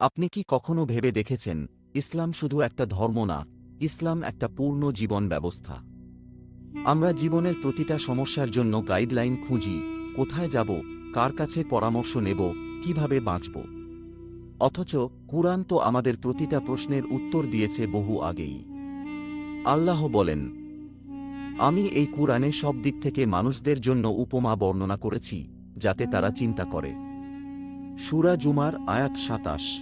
আপনি কি কখনো ভেবে দেখেছেন, ইসলাম শুধু একটা ধর্ম না, ইসলাম একটা পূর্ণ জীবন ব্যবস্থা? আমরা জীবনের প্রতিটা সমস্যার জন্য গাইডলাইন খুঁজি, কোথায় যাব, কার কাছে পরামর্শ নেব, কীভাবে বাঁচব? অথচ কুরআন তো আমাদের প্রতিটা প্রশ্নের উত্তর দিয়েছে বহু আগেই। আল্লাহ বলেন, আমি এই কুরআনে সব দিক থেকে মানুষদের জন্য উপমা বর্ণনা করেছি, যাতে তারা চিন্তা করে। সুরা জুমার আয়াত সাতাশ।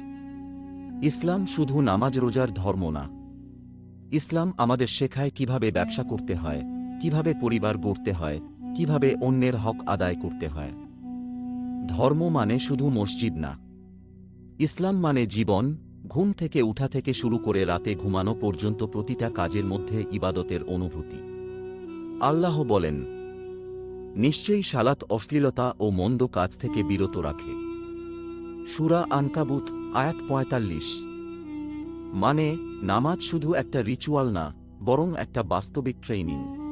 ইসলাম শুধু নামাজ রোজার ধর্ম না। ইসলাম আমাদের শেখায় কীভাবে ব্যবসা করতে হয়, কীভাবে পরিবার গড়তে হয়, কীভাবে অন্যের হক আদায় করতে হয়। ধর্ম মানে শুধু মসজিদ না। ইসলাম মানে জীবন, ঘুম থেকে উঠা থেকে শুরু করে রাতে ঘুমানো পর্যন্ত প্রতিটা কাজের মধ্যে ইবাদতের অনুভূতি। আল্লাহ বলেন, নিশ্চয়ই সালাত অশ্লীলতা ও মন্দ কাজ থেকে বিরত রাখে। সুরা আনকাবুত, আয়াত পঁয়তাল্লিশ। মানে নামাজ শুধু একটা রিচুয়াল না, বরং একটা বাস্তবিক ট্রেনিং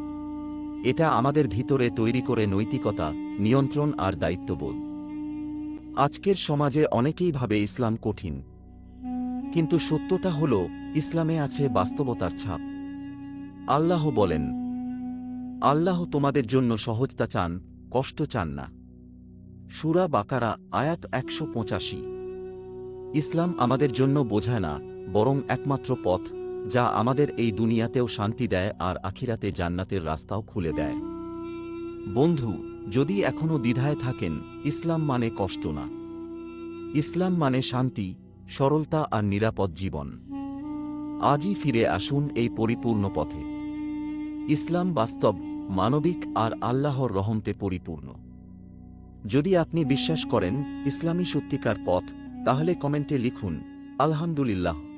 এটা আমাদের ভিতরে তৈরি করে নৈতিকতা, নিয়ন্ত্রণ আর দায়িত্ববোধ। আজকের সমাজে অনেকেই ভাবে ইসলাম কঠিন। কিন্তু সত্যটা হল, ইসলামে আছে বাস্তবতার ছাপ। আল্লাহ বলেন, আল্লাহ তোমাদের জন্য সহজতা চান, কষ্ট চান না। সুরা বাকারা, আয়াত একশো পঁচাশি। ইসলাম আমাদের জন্য বোঝায় না, বরং একমাত্র পথ, যা আমাদের এই দুনিয়াতেও শান্তি দেয় আর আখিরাতে জান্নাতের রাস্তাও খুলে দেয়। বন্ধু, যদি এখনও দ্বিধায় থাকেন, ইসলাম মানে কষ্ট না। ইসলাম মানে শান্তি, সরলতা আর নিরাপদ জীবন। আজই ফিরে আসুন এই পরিপূর্ণ পথে। ইসলাম বাস্তব, মানবিক আর আল্লাহর রহমতে পরিপূর্ণ। যদি আপনি বিশ্বাস করেন ইসলামী সত্যিকার পথ তাহলে কমেন্টে লিখুন আলহামদুলিল্লাহ।